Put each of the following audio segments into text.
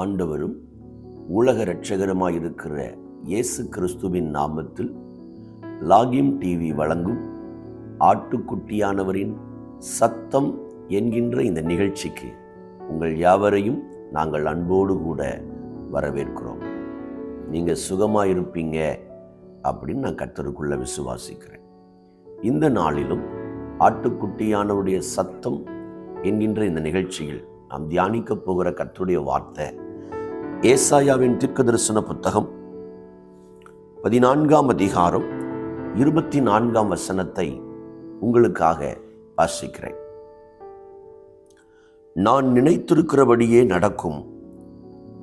ஆண்டவரும் உலக இரட்சகருமாயிருக்கிற இயேசு கிறிஸ்துவின் நாமத்தில் லாகிம் டிவி வழங்கும் ஆட்டுக்குட்டியானவரின் சத்தம் என்கின்ற இந்த நிகழ்ச்சிக்கு உங்கள் யாவரையும் நாங்கள் அன்போடு கூட வரவேற்கிறோம். நீங்கள் சுகமாயிருப்பீங்க அப்படின்னு நான் கர்த்தருக்குள்ள விசுவாசிக்கிறேன். இந்த நாளிலும் ஆட்டுக்குட்டியானவருடைய சத்தம் என்கின்ற இந்த நிகழ்ச்சியில் நாம் தியானிக்க போகிற கர்த்தருடைய வார்த்தை ஏசாயாவின் தீர்க்க தரிசன புத்தகம் பதினான்காம் அதிகாரம் இருபத்தி நான்காம் வசனத்தை உங்களுக்காக வாசிக்கிறேன். நான் நினைத்திருக்கிறபடியே நடக்கும்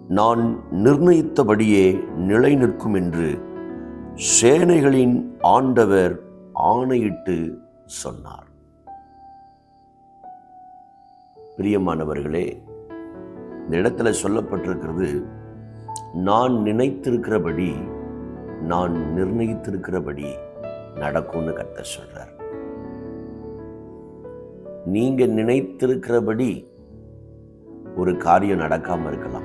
நான் நிர்ணயித்தபடியே நிலை நிற்கும் என்று சேனைகளின் ஆண்டவர் ஆணையிட்டு சொன்னார். பிரியமானவர்களே இந்த இடத்துல சொல்லப்பட்டிருக்கிறது நான் நினைத்திருக்கிறபடி நான் நிர்ணயித்திருக்கிறபடி நடக்கும்னு கர்த்தர் சொல்றார். நீங்க நினைத்திருக்கிறபடி ஒரு காரியம் நடக்காம இருக்கலாம்.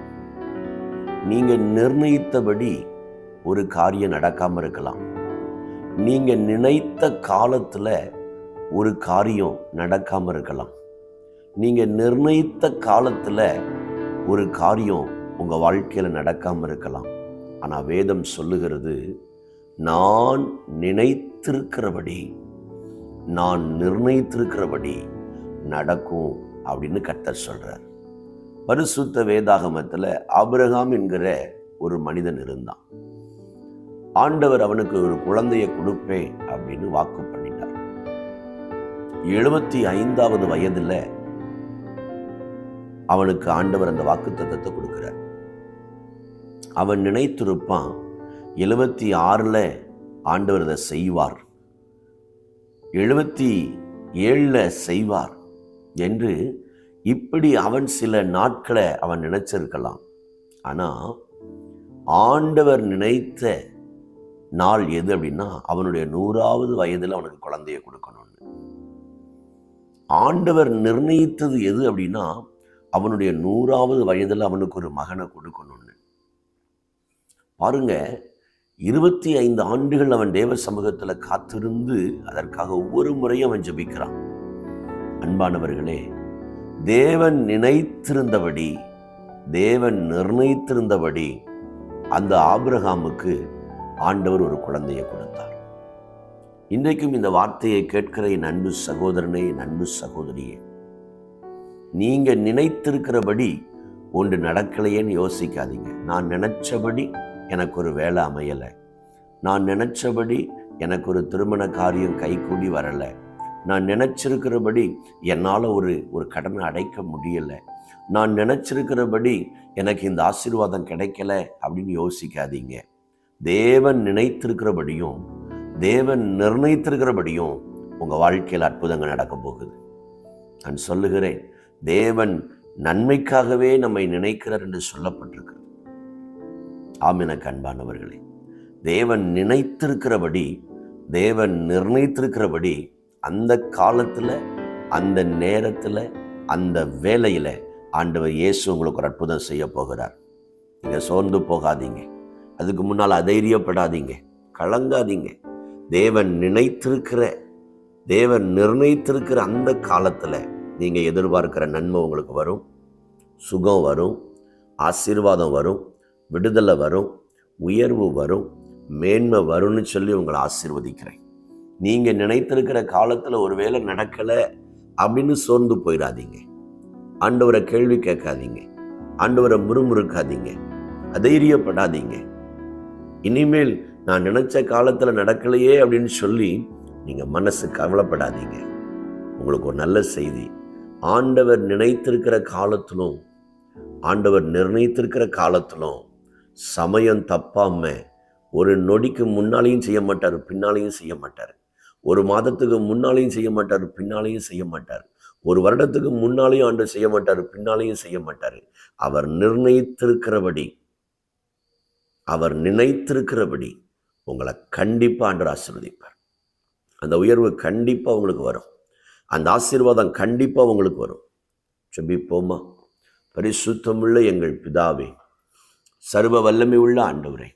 நீங்க நிர்ணயித்தபடி ஒரு காரியம் நடக்காம இருக்கலாம். நீங்க நினைத்த காலத்துல ஒரு காரியம் நடக்காம இருக்கலாம். நீங்க நிர்ணயித்த காலத்துல ஒரு காரியம் உங்க வாழ்க்கையில நடக்காமல் இருக்கலாம். ஆனால் வேதம் சொல்லுகிறது நான் நினைத்திருக்கிறபடி நான் நிர்ணயித்திருக்கிறபடி நடக்கும் அப்படின்னு கர்த்தர் சொல்கிறார் பரிசுத்த வேதாகமத்துல அபிரகாம் என்கிற ஒரு மனிதன் இருந்தான். ஆண்டவர் அவனுக்கு ஒரு குழந்தையை கொடுப்பேன் அப்படின்னு வாக்கு பண்ணினார் எழுபத்தி ஐந்தாவது வயதுல அவனுக்கு ஆண்டவர் அந்த வாக்கு தத்தத்தை அவன் நினைத்திருப்பான் எழுபத்தி ஆறில் ஆண்டவர் அதை செய்வார். எழுபத்தி ஏழில் செய்வார் என்று இப்படி அவன் சில நாட்களை அவன் நினைச்சிருக்கலாம். ஆனால் ஆண்டவர் நினைத்த நாள் எது அப்படின்னா அவனுடைய நூறாவது வயதில் அவனுக்கு குழந்தைய கொடுக்கணும்னு. ஆண்டவர் நிர்ணயித்தது எது அப்படின்னா அவனுடைய நூறாவது வயதில் அவனுக்கு ஒரு மகனை கொடுக்கணும்னு. பாருங்க இருபத்தி ஐந்து ஆண்டுகள் அவன் தேவ சமூகத்தில் காத்திருந்து அதற்காக ஒவ்வொரு முறையும் அவன் ஜெபிக்கிறான். அன்பானவர்களே தேவன் நினைத்திருந்தபடி தேவன் நிர்ணயித்திருந்தபடி அந்த ஆபிரகாமுக்கு ஆண்டவர் ஒரு குழந்தையை கொடுத்தார். இன்றைக்கும் இந்த வார்த்தையை கேட்கிற என் அன்பு சகோதரனே என் அன்பு சகோதரியே நீங்கள் நினைத்திருக்கிறபடி ஒன்று நடக்கலையேன்னு யோசிக்காதீங்க. நான் நினச்சபடி எனக்கு ஒரு வேலை அமையலை. நான் நினச்சபடி எனக்கு ஒரு திருமண காரியம் கைகூடி வரலை. நான் நினச்சிருக்கிறபடி என்னால் ஒரு ஒரு கடனை அடைக்க முடியலை. நான் நினச்சிருக்கிறபடி எனக்கு இந்த ஆசீர்வாதம் கிடைக்கல அப்படின்னு யோசிக்காதீங்க. தேவன் நினைத்திருக்கிறபடியும் தேவன் நிர்ணயித்திருக்கிறபடியும் உங்கள் வாழ்க்கையில் அற்புதங்கள் நடக்க போகுது. நான் சொல்லுகிறேன் தேவன் நன்மைக்காகவே நம்மை நினைக்கிறார் என்று சொல்லப்பட்டிருக்கிறது. ஆமின கண்பானவர்களே தேவன் நினைத்திருக்கிறபடி தேவன் நிர்ணயித்திருக்கிறபடி அந்த காலத்தில் அந்த நேரத்தில் அந்த வேலையில் ஆண்டவர் இயேசு உங்களுக்கு ஒரு அற்புதம் செய்ய போகிறார். நீங்கள் சோர்ந்து போகாதீங்க. அதுக்கு முன்னால் அதைரியப்படாதீங்க. கலங்காதீங்க. தேவன் நினைத்திருக்கிற தேவன் நிர்ணயித்திருக்கிற அந்த காலத்தில் நீங்கள் எதிர்பார்க்கிற நன்மை உங்களுக்கு வரும். சுகம் வரும். ஆசீர்வாதம் வரும். விடுதலை வரும். உயர்வு வரும். மேன்மை வரும்னு சொல்லி உங்களை ஆசீர்வதிக்கிறேன். நீங்கள் நினைத்திருக்கிற காலத்தில் ஒரு வேலை நடக்கலை அப்படின்னு சோர்ந்து போயிடாதீங்க ஆண்டவரை கேள்வி கேட்காதீங்க. ஆண்டவரை முறுமுறுக்காதீங்க. அதைரியப்படாதீங்க. இனிமேல் நான் நினைச்ச காலத்தில் நடக்கலையே அப்படின்னு சொல்லி நீங்கள் மனசு கவலைப்படாதீங்க. உங்களுக்கு ஒரு நல்ல செய்தி. ஆண்டவர் நினைத்திருக்கிற காலத்திலும் ஆண்டவர் நிர்ணயித்திருக்கிற காலத்திலும் சமயம் தப்பாம ஒரு நொடிக்கு முன்னாலேயும் செய்ய மாட்டார் பின்னாலேயும் செய்ய மாட்டார். ஒரு மாதத்துக்கு முன்னாலேயும் செய்ய மாட்டார் பின்னாலேயும் செய்ய மாட்டார். ஒரு வருடத்துக்கு முன்னாலேயும் ஆண்டு செய்ய மாட்டார் பின்னாலேயும் செய்ய மாட்டார். அவர் நிர்ணயித்திருக்கிறபடி அவர் நினைத்திருக்கிறபடி உங்களை கண்டிப்பாக ஆண்டு ஆசிர்வதிப்பார். அந்த உயர்வு கண்டிப்பாக உங்களுக்கு வரும். அந்த ஆசீர்வாதம் கண்டிப்பாக உங்களுக்கு வரும். செபிப்போமா பரிசுத்தமுள்ள எங்கள் பிதாவே சர்வ வல்லமை உள்ள ஆண்டவரே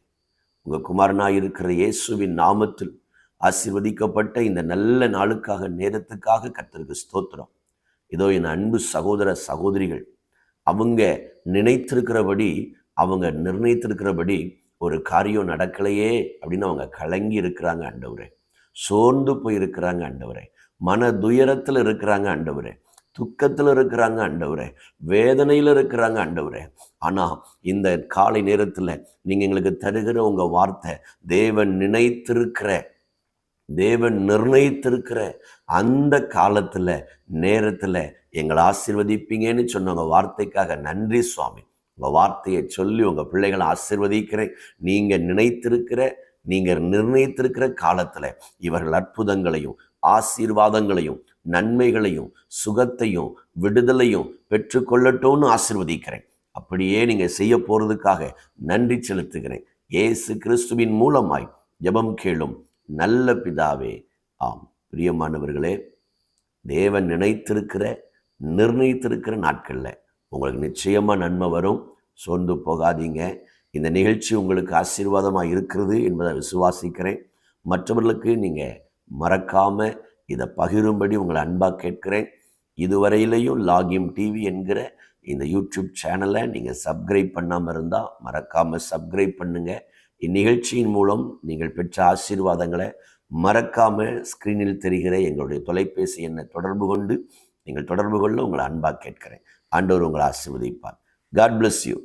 உங்கள் குமாரனாய் இருக்கிற இயேசுவின் நாமத்தில் ஆசீர்வதிக்கப்பட்ட இந்த நல்ல நாளுக்காக நேரத்துக்காக கத்திருக்கு ஸ்தோத்திரம். இதோ என் அன்பு சகோதர சகோதரிகள் அவங்க நினைத்திருக்கிறபடி அவங்க நிர்ணயித்திருக்கிறபடி ஒரு காரியம் நடக்கலையே அப்படின்னு அவங்க கலங்கி இருக்கிறாங்க ஆண்டவரே. சோர்ந்து போயிருக்கிறாங்க ஆண்டவரே. மன துயரத்தில் இருக்கிறாங்க ஆண்டவரே. துக்கத்தில் இருக்கிறாங்க ஆண்டவரே. வேதனையில் இருக்கிறாங்க ஆண்டவரே. ஆனால் இந்த காலை நேரத்தில் நீங்கள் எங்களுக்கு தருகிற உங்கள் வார்த்தை தேவன் நினைத்திருக்கிற தேவன் நிர்ணயித்திருக்கிற அந்த காலத்தில் நேரத்தில் எங்களை ஆசிர்வதிப்பீங்கன்னு சொன்ன உங்கள் வார்த்தைக்காக நன்றி சுவாமி. உங்கள் வார்த்தையை சொல்லி உங்கள் பிள்ளைகளை ஆசிர்வதிக்கிறேன். நீங்கள் நினைத்திருக்கிற நீங்கள் நிர்ணயித்திருக்கிற காலத்தில் இவர்கள் அற்புதங்களையும் ஆசீர்வாதங்களையும் நன்மைகளையும் சுகத்தையும் விடுதலையும் பெற்றுக்கொள்ளட்டும்னு ஆசிர்வதிக்கிறேன். அப்படியே நீங்கள் செய்ய போகிறதுக்காக நன்றி செலுத்துகிறேன். ஏசு கிறிஸ்துவின் மூலமாய் ஜபம் கேளும் நல்ல பிதாவே ஆம். பிரியமானவர்களே தேவன் நினைத்திருக்கிற நிர்ணயித்திருக்கிற நாட்களில் உங்களுக்கு நிச்சயமாக நன்மை வரும். சோர்ந்து போகாதீங்க. இந்த நிகழ்ச்சி உங்களுக்கு ஆசீர்வாதமாக இருக்கிறது என்பதை விசுவாசிக்கிறேன். மற்றவர்களுக்கு நீங்கள் மறக்காமல் இதை பகிரும்படி உங்களை அன்பாக கேட்கிறேன். இதுவரையிலையும் லாகிம் டிவி என்கிற இந்த யூடியூப் சேனலை நீங்கள் சப்ஸ்கிரைப் பண்ணாமல் இருந்தால் மறக்காமல் சப்ஸ்கிரைப் பண்ணுங்கள் இந்நிகழ்ச்சியின் மூலம் நீங்கள் பெற்ற ஆசீர்வாதங்களை மறக்காமல் ஸ்க்ரீனில் தெரிகிற எங்களுடைய தொலைபேசி எண்ணை தொடர்பு கொண்டு நீங்கள் தொடர்பு கொள்ள உங்களை அன்பாக கேட்கிறேன். ஆண்டவர் உங்களை ஆசீர்வதிப்பார். God bless you